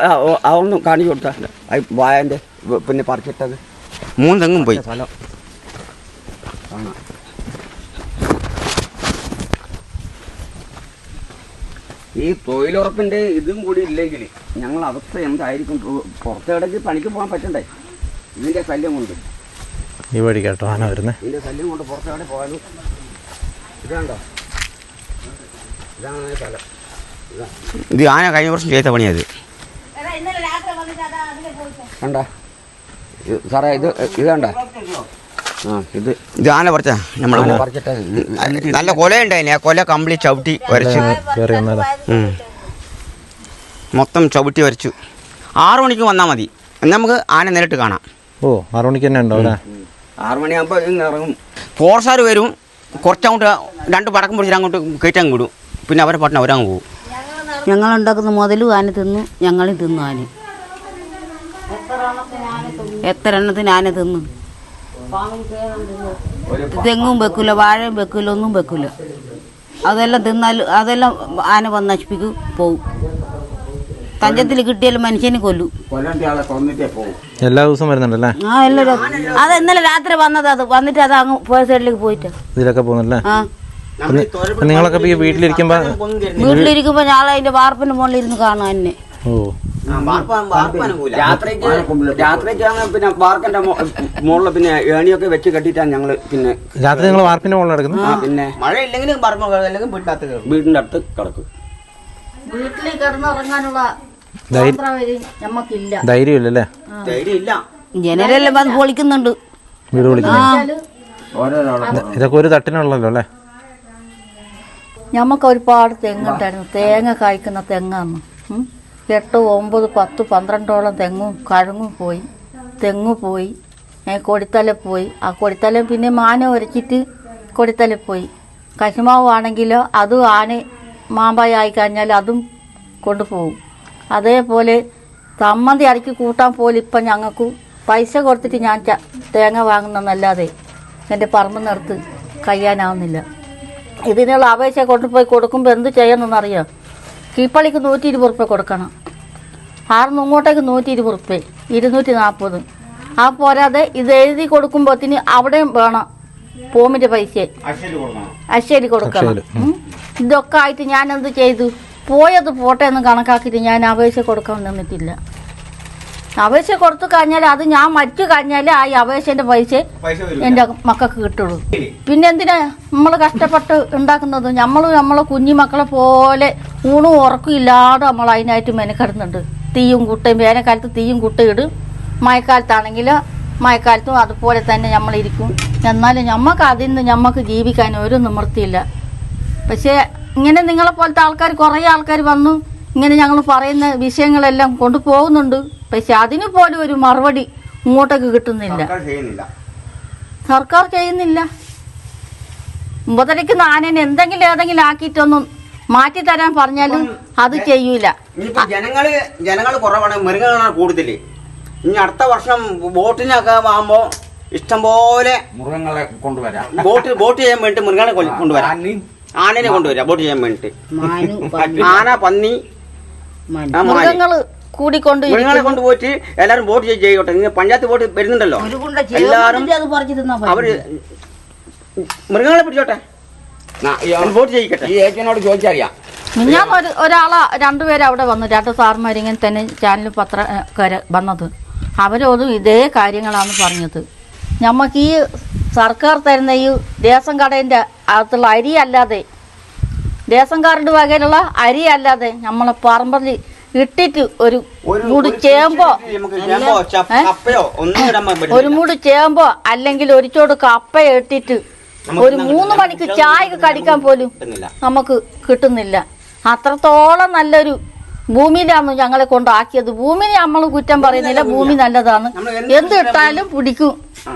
അതൊന്നും കാണിച്ചു കൊടുത്താ. വായന്റെ പിന്നെ പറിച്ചിട്ടത്. മൂന്ന് തെങ്ങും പോയി. ഈ തൊഴിലുറപ്പിന്റെ ഇതും കൂടി ഇല്ലെങ്കിൽ ഞങ്ങൾ അവസ്ഥ എന്തായിരിക്കും? പുറത്തിടയ്ക്ക് പണിക്ക് പോകാൻ പറ്റണ്ടേ? ഇതിന്റെ ശല്യം കൊണ്ട്. ഈ വഴി കേട്ടോ ആന വരുന്നത് ഇതിന്റെ ശല്യം കൊണ്ട് പുറത്തെവിടെ പോയാലും ഇതാണ്ടോ? ഇതാണ് സ്ഥലം. ഇത്. ആന കഴിഞ്ഞ വർഷം ചെയ്ത പണിയത് കണ്ട? സാറേ ഇത് ഇതാണ്ട ഇത്. ഇത് ആന പറിച്ച നമ്മളെ നല്ല കൊല ഉണ്ടായിന്. ആ കൊല കംപ്ലീറ്റ് ചവിട്ടി വരച്ചു. മൊത്തം ചവിട്ടി വരച്ചു. ആറു മണിക്ക് വന്നാ മതി. എന്നാൽ നമുക്ക് ആന നേരിട്ട് കാണാം. ഓ ആറു മണിക്ക് തന്നെ ഉണ്ടോ ആറു മണിയാകുമ്പോൾ ഇങ്ങ് ഇറങ്ങും. ഫോർസാർ വരും. കുറച്ചങ്ങോട്ട് രണ്ട് പടക്കം പിടിച്ചിട്ട് അങ്ങോട്ട് കയറ്റാൻ വിടും. പിന്നെ അവരെ പട്ടണം അവരങ്ങ് പോകും ഞങ്ങളുണ്ടാക്കുന്ന മുതലും ആന തിന്നു ഞങ്ങളും തിന്നു ആന. എത്ര എണ്ണത്തിന് ആന തിന്നു? തെങ്ങും വെക്കൂല വാഴയും വെക്കൂല ഒന്നും വെക്കൂല. അതെല്ലാം തിന്നാൽ അതെല്ലാം ആന വന്ന് നശിപ്പിക്കും പോവും. തഞ്ചത്തിൽ കിട്ടിയാലും മനുഷ്യനെ കൊല്ലു. കൊല്ലന്റെ ആളെ കൊന്നിട്ടേ പോകും എല്ലാ ദിവസവും വരുന്നുണ്ടല്ലേ? ആ എല്ലാവരും അത് ഇന്നലെ രാത്രി വന്നത് അത് വന്നിട്ട് അത് അങ്ങ് പോയ സൈഡിലേക്ക് പോയിട്ട്. ഇതിലൊക്കെ പോകുന്നല്ലേ? നിങ്ങളൊക്കെ വീട്ടിലിരിക്കുമ്പോ വീട്ടിലിരിക്കുമ്പോ ഞാൻ അതിന്റെ വാർപ്പിന്റെ മുകളിൽ ഇരുന്ന് കാണാൻ ഓ. രാത്രിക്ക് പിന്നെ വാർക്കന്റെ മുകളിൽ പിന്നെ ഏണിയൊക്കെ വെച്ച് കെട്ടിട്ടാണ് ഞങ്ങൾ പിന്നെ രാത്രി നിങ്ങൾ വാർപ്പിന്റെ മുകളിൽ എടുക്കുന്നു പിന്നെ മഴ ഇല്ലെങ്കിലും അല്ലെങ്കിൽ വീട്ടിനകത്ത് വീടിന്റെ അടുത്ത് കിടക്കും. വീട്ടിൽ കിടന്നുറങ്ങാനുള്ള ധൈര്യം ഇല്ല ജനരെല്ലാം വന്ന് പൊളിക്കുന്നുണ്ട്. വീട് പൊളിക്കുന്നു? ഓരോരാളെ ഇതൊക്കെ ഒരു തട്ടിനുള്ളല്ലോ അല്ലേ? ഞമ്മക്ക് ഒരുപാട് തെങ്ങുണ്ടായിരുന്നു. തേങ്ങ കായ്ക്കുന്ന തെങ്ങാന്ന്. ഉം. എട്ട് ഒമ്പത് പത്ത് പന്ത്രണ്ടോളം തെങ്ങും കഴുങ്ങും പോയി. തെങ്ങ് പോയി. കൊടിത്തല പോയി. ആ കൊടിത്തല പിന്നെ മാന ഉരച്ചിട്ട് കൊടിത്തല പോയി. കശുമാവ് ആണെങ്കിലോ അതും ആന മാമ്പായി ആയി കഴിഞ്ഞാൽ അതും കൊണ്ടുപോകും. അതേപോലെ തമ്മന്തി അരക്കി കൂട്ടാൻ പോലും ഇപ്പം ഞങ്ങൾക്ക് പൈസ കൊടുത്തിട്ട് ഞാൻ തേങ്ങ വാങ്ങുന്നതല്ലാതെ എന്റെ പറമ്പ് നിർത്ത് കഴിയാനാവുന്നില്ല. ഇതിനുള്ള അപേക്ഷ കൊണ്ടുപോയി കൊടുക്കുമ്പോൾ എന്ത് ചെയ്യണമെന്നറിയാം? കീപ്പള്ളിക്ക് നൂറ്റി ഇരുപത് റുപ്യ കൊടുക്കണം. ആറുന്ന് ഇങ്ങോട്ടേക്ക് നൂറ്റി ഇരുപത് റുപ്യ ഇരുന്നൂറ്റി നാൽപ്പത് ആ പോരാതെ ഇത് എഴുതി കൊടുക്കുമ്പോഴത്തിന് അവിടെയും വേണം പോമിന്റെ പൈസ അശ്ശേരി കൊടുക്കണം. ഇതൊക്കെ ആയിട്ട് ഞാൻ എന്ത് ചെയ്തു? പോയത് പോട്ടെ എന്ന് കണക്കാക്കിയിട്ട് ഞാൻ അപേക്ഷ കൊടുക്കാൻ നിന്നിട്ടില്ല. അപേക്ഷ കൊടുത്തു കഴിഞ്ഞാൽ അത് ഞാൻ മറ്റു കഴിഞ്ഞാൽ ആ അപേക്ഷന്റെ പൈസ എന്റെ മക്കൾക്ക് കിട്ടുള്ളൂ. പിന്നെ എന്തിനാ നമ്മൾ കഷ്ടപ്പെട്ട് ഉണ്ടാക്കുന്നത്? നമ്മൾ നമ്മളെ കുഞ്ഞു മക്കളെ പോലെ ഊണും ഉറക്കും ഇല്ലാതെ നമ്മൾ അതിനായിട്ട് മെനക്കെടുന്നുണ്ട്. തീയും കുട്ടയും വേനൽക്കാലത്ത് തീയും കുട്ടയും ഇടും. മഴക്കാലത്താണെങ്കിൽ മഴക്കാലത്തും അതുപോലെ തന്നെ നമ്മളിരിക്കും എന്നാലും നമുക്ക് അതിൽ നിന്ന് നമുക്ക് ജീവിക്കാൻ ഒരു നിവൃത്തിയില്ല. പക്ഷേ ഇങ്ങനെ നിങ്ങളെ പോലത്തെ ആൾക്കാർ കുറേ ആൾക്കാർ വന്നു. ഇങ്ങനെ ഞങ്ങൾ പറയുന്ന വിഷയങ്ങളെല്ലാം കൊണ്ടുപോകുന്നുണ്ട്. പക്ഷെ അതിന് പോലും ഒരു മറുപടി ഇങ്ങോട്ടേക്ക് കിട്ടുന്നില്ല. സർക്കാർ ചെയ്യുന്നില്ല. മുതലയ്ക്ക് ആനേനെ എന്തെങ്കിലും ഏതെങ്കിലും ആക്കിയിട്ടൊന്നും മാറ്റി തരാൻ പറഞ്ഞാലും അത് ചെയ്യൂല. ജനങ്ങൾ ജനങ്ങൾ കുറവാണ് മൃഗങ്ങളാണ് കൂടുതൽ ഇനി അടുത്ത വർഷം ബോട്ടിനൊക്കെ ആകുമ്പോ ഇഷ്ടംപോലെ മൃഗങ്ങളെ കൊണ്ടുവരാം. ബോട്ട് ബോട്ട് ചെയ്യാൻ വേണ്ടി മൃഗങ്ങളെ കൊണ്ടുവരാം. ആനനെ കൊണ്ടുവരാം ബോട്ട് ചെയ്യാൻ വേണ്ടിട്ട്. ആന പന്നി. മൃഗങ്ങൾ കൂടിക്കൊണ്ട് മൃഗങ്ങളെ കൊണ്ടുപോയിട്ട് എല്ലാരും വോട്ട് ചെയ്ത് ചെയ്യട്ടെ ഇനി പഞ്ചായത്ത് വോട്ട് വരുന്നുണ്ടല്ലോ. എല്ലാവരും കുണ്ട അവർ മൃഗങ്ങളെ പിടിച്ചോട്ടെ. വോട്ട് ചെയ്യിക്കട്ടെ. ഈ ഏച്ചനോട് ചോദിച്ചറിയാം. ഞാൻ ഒരു ഒരാളെ രണ്ടുപേര് അവിടെ വന്നു. രണ്ട് സാർമാരിങ്ങനെ തന്നെ ചാനൽ പത്രക്കാര് വന്നത്. അവരോടും ഇതേ കാര്യങ്ങളാണ് പറഞ്ഞത്. നമുക്ക് ഈ സർക്കാർ തരുന്ന ഈ റേഷൻ കടേന്റെ അകത്തുള്ള അരി അല്ലാതെ റേഷൻ കാർഡ് വകയിലുള്ള അരി അല്ലാതെ നമ്മളെ പറമ്പിൽ ഇട്ടിട്ട് ഒരു മൂട് ചേമ്പോ ഒരു മൂട് ചേമ്പോ അല്ലെങ്കിൽ ഒരു ചോട് കപ്പ ഇട്ടിട്ട് ഒരു മൂന്ന് മണിക്ക് ചായ കടിക്കാൻ പോലും നമുക്ക് കിട്ടുന്നില്ല. അത്രത്തോളം നല്ലൊരു ഭൂമിയിലാണ് ഞങ്ങളെ കൊണ്ടാക്കിയത്. ഭൂമി നമ്മൾ കുറ്റം പറയുന്നില്ല. ഭൂമി നല്ലതാണ്. എന്ത് എന്ത് ഇട്ടാലും പിടിക്കും.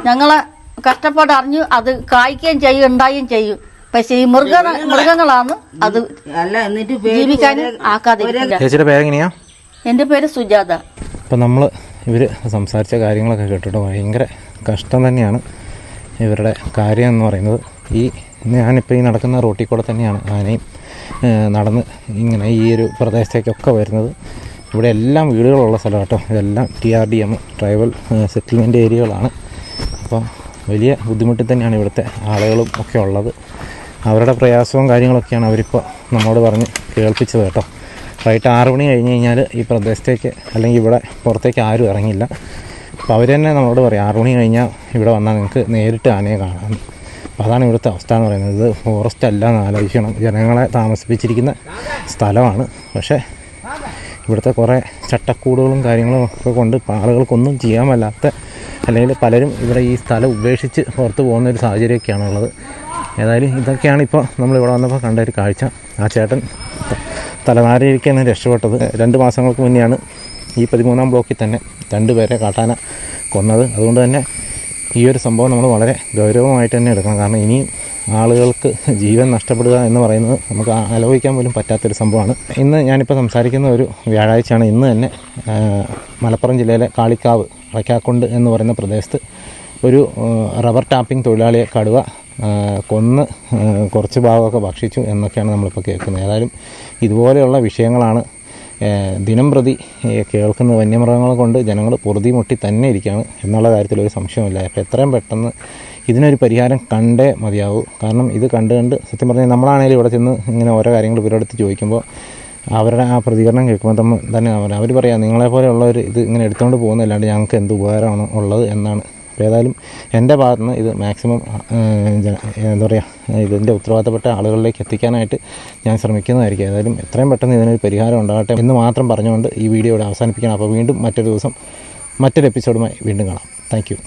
ഞങ്ങളെ കഷ്ടപ്പാട് അറിഞ്ഞു അത് കായ്ക്കുകയും ചെയ്യും ഉണ്ടായും ചെയ്യും. പക്ഷെ ഈ മൃഗ മൃഗങ്ങളാണ് അത് അല്ല എന്നിട്ട് ജീവിക്കാൻ ആക്കാതെ ചേച്ചിയുടെ പേരെങ്ങനെയാ എന്റെ പേര് സുജാത. അപ്പൊ നമ്മൾ ഇവർ സംസാരിച്ച കാര്യങ്ങളൊക്കെ കേട്ടിട്ട് ഭയങ്കര കഷ്ടം തന്നെയാണ് ഇവരുടെ കാര്യം എന്ന് പറയുന്നത്. ഈ ഞാനിപ്പോൾ ഈ നടക്കുന്ന റോട്ടിൽ കൂടെ തന്നെയാണ് ആനയും നടന്ന് ഇങ്ങനെ ഈ ഒരു പ്രദേശത്തേക്കൊക്കെ വരുന്നത്. ഇവിടെ എല്ലാം വീടുകളുള്ള സ്ഥലം കേട്ടോ. ഇതെല്ലാം T R D M tribal settlement ഏരിയകളാണ് അപ്പോൾ വലിയ ബുദ്ധിമുട്ടിൽ തന്നെയാണ് ഇവിടുത്തെ ആളുകളും ഒക്കെ ഉള്ളത്. അവരുടെ പ്രയാസവും കാര്യങ്ങളൊക്കെയാണ് അവരിപ്പോൾ നമ്മോട് പറഞ്ഞ് കേൾപ്പിച്ചത് കേട്ടോ. വൈകിട്ട് ആറ് മണി കഴിഞ്ഞ് കഴിഞ്ഞാൽ ഈ പ്രദേശത്തേക്ക് അല്ലെങ്കിൽ ഇവിടെ പുറത്തേക്ക് ആരും ഇറങ്ങില്ല അപ്പോൾ അവർ തന്നെ നമ്മളോട് പറയും ആറ് മണി കഴിഞ്ഞാൽ ഇവിടെ വന്നാൽ നിങ്ങൾക്ക് നേരിട്ട് ആനയെ കാണാം. അപ്പോൾ അതാണ് ഇവിടുത്തെ അവസ്ഥ എന്ന് പറയുന്നത്. ഫോറസ്റ്റ് അല്ല എന്ന് ആലോചിക്കണം. ജനങ്ങളെ താമസിപ്പിച്ചിരിക്കുന്ന സ്ഥലമാണ്. പക്ഷേ ഇവിടുത്തെ കുറേ ചട്ടക്കൂടുകളും കാര്യങ്ങളും ഒക്കെ കൊണ്ട് ആളുകൾക്കൊന്നും ചെയ്യാൻ വല്ലാത്ത അല്ലെങ്കിൽ പലരും ഇവിടെ ഈ സ്ഥലം ഉപേക്ഷിച്ച് പുറത്ത് പോകുന്ന ഒരു സാഹചര്യമൊക്കെയാണ് ഉള്ളത്. ഏതായാലും ഇതൊക്കെയാണ് ഇപ്പോൾ നമ്മൾ ഇവിടെ വന്നപ്പോൾ കണ്ട ഒരു കാഴ്ച. ആ ചേട്ടൻ തലനാരിയിരിക്കാണ് രക്ഷപ്പെട്ടത്. രണ്ട് മാസങ്ങൾക്ക് മുന്നെയാണ് ഈ പതിമൂന്നാം ബ്ലോക്കിൽ തന്നെ രണ്ടുപേരെ കാട്ടാന കൊന്നത്. അതുകൊണ്ട് തന്നെ ഈ ഒരു സംഭവം നമ്മൾ വളരെ ഗൗരവമായിട്ട് തന്നെ എടുക്കണം. കാരണം ഇനിയും ആളുകൾക്ക് ജീവൻ നഷ്ടപ്പെടുക എന്ന് പറയുന്നത് നമുക്ക് ആലോചിക്കാൻ പോലും പറ്റാത്തൊരു സംഭവമാണ്. ഇന്ന് ഞാനിപ്പോൾ സംസാരിക്കുന്ന ഒരു വ്യാഴാഴ്ചയാണ് ഇന്ന് തന്നെ മലപ്പുറം ജില്ലയിലെ കാളിക്കാവ് അടയ്ക്കാക്കുണ്ട് എന്ന് പറയുന്ന പ്രദേശത്ത് ഒരു റബ്ബർ ടാപ്പിംഗ് തൊഴിലാളിയെ കടുവ കൊന്ന് കുറച്ച് ഭാഗമൊക്കെ ഭക്ഷിച്ചു എന്നൊക്കെയാണ് നമ്മളിപ്പോൾ കേൾക്കുന്നത്. ഏതായാലും ഇതുപോലെയുള്ള വിഷയങ്ങളാണ് ദിനം പ്രതി കേൾക്കുന്ന വന്യമൃഗങ്ങളെ കൊണ്ട് ജനങ്ങൾ പൊറുതി മുട്ടി തന്നെ ഇരിക്കുകയാണ് എന്നുള്ള കാര്യത്തിൽ ഒരു സംശയമില്ല അപ്പോൾ എത്രയും പെട്ടെന്ന് ഇതിനൊരു പരിഹാരം കണ്ടേ മതിയാവൂ. കാരണം ഇത് കണ്ട് കണ്ട് സത്യം പറഞ്ഞാൽ നമ്മളാണെങ്കിലും ഇവിടെ ചെന്ന് ഇങ്ങനെ ഓരോ കാര്യങ്ങൾ ഇവരടുത്ത് ചോദിക്കുമ്പോൾ അവരുടെ ആ പ്രതികരണം കേൾക്കുമ്പോൾ തമ്മിൽ തന്നെ അവർ പറയാം നിങ്ങളെ പോലെയുള്ളവർ ഇത് ഇങ്ങനെ എടുത്തുകൊണ്ട് പോകുന്നതല്ലാണ്ട് ഞങ്ങൾക്ക് എന്ത് ഉപകാരമാണ് ഉള്ളത്? എന്നാണ്. അപ്പോൾ ഏതായാലും എന്റെ ഭാഗത്ത് നിന്ന് ഇത് മാക്സിമം എന്താ പറയുക ഇതിന്റെ ഉത്തരവാദിത്തപ്പെട്ട ആളുകളിലേക്ക് എത്തിക്കാനായിട്ട് ഞാൻ ശ്രമിക്കുന്നതായിരിക്കും. ഏതായാലും എത്രയും പെട്ടെന്ന് ഇതിനൊരു പരിഹാരം ഉണ്ടാകട്ടെ എന്ന് മാത്രം പറഞ്ഞുകൊണ്ട് ഈ വീഡിയോ ഇവിടെ അവസാനിപ്പിക്കണം അപ്പോൾ വീണ്ടും മറ്റൊരു ദിവസം മറ്റൊരു എപ്പിസോഡുമായി വീണ്ടും കാണാം. താങ്ക്